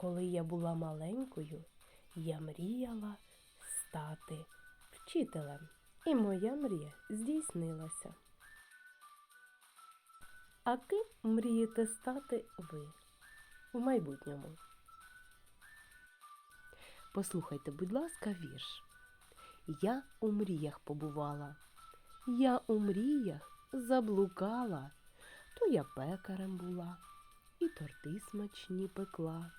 Коли я була маленькою, я мріяла стати вчителем. І моя мрія здійснилася. А ким мрієте стати ви у майбутньому? Послухайте, будь ласка, вірш. Я у мріях побувала, я у мріях заблукала, то я пекарем була і торти смачні пекла,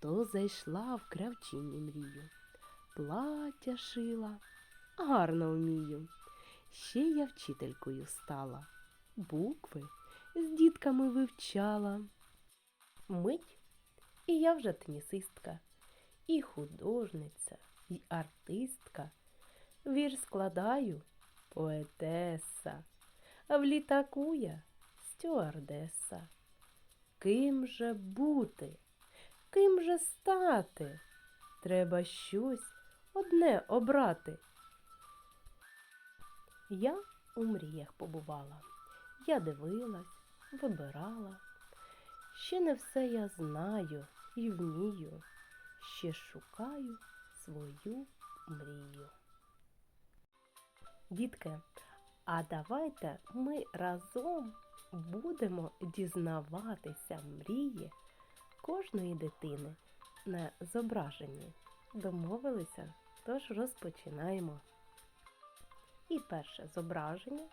то зайшла в кравчині мрію, плаття шила, гарно вмію. Ще я вчителькою стала, букви з дітками вивчала. Мить, і я вже тенісистка, і художниця, і артистка. Вірш складаю поетеса, а в літаку я стюардеса. Ким же бути? Ким же стати? Треба щось одне обрати. Я у мріях побувала. Я дивилась, вибирала. Ще не все я знаю і вмію. Ще шукаю свою мрію. Дітки, а давайте ми разом будемо дізнаватися мрії кожної дитини на зображенні. Домовилися? Тож розпочинаємо. І перше зображення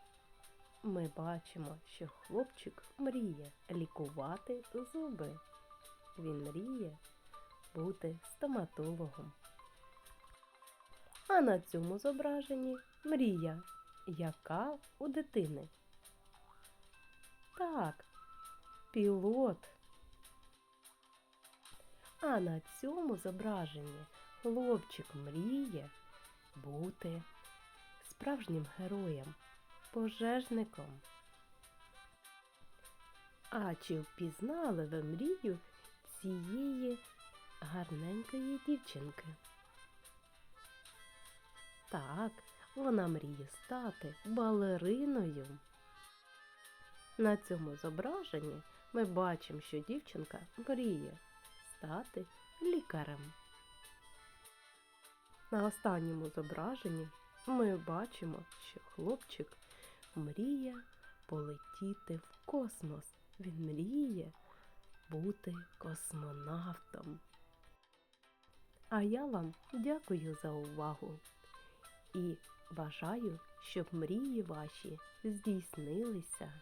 ми бачимо, що хлопчик мріє лікувати зуби. Він мріє бути стоматологом. А на цьому зображенні мрія, яка у дитини. Так, пілот. А на цьому зображенні хлопчик мріє бути справжнім героєм, пожежником. А чи впізнали ви мрію цієї гарненької дівчинки? Так, вона мріє стати балериною. На цьому зображенні ми бачимо, що дівчинка мріє стати лікарем. На останньому зображенні ми бачимо, що хлопчик мріє полетіти в космос. Він мріє бути космонавтом. А я вам дякую за увагу і бажаю, щоб мрії ваші здійснилися.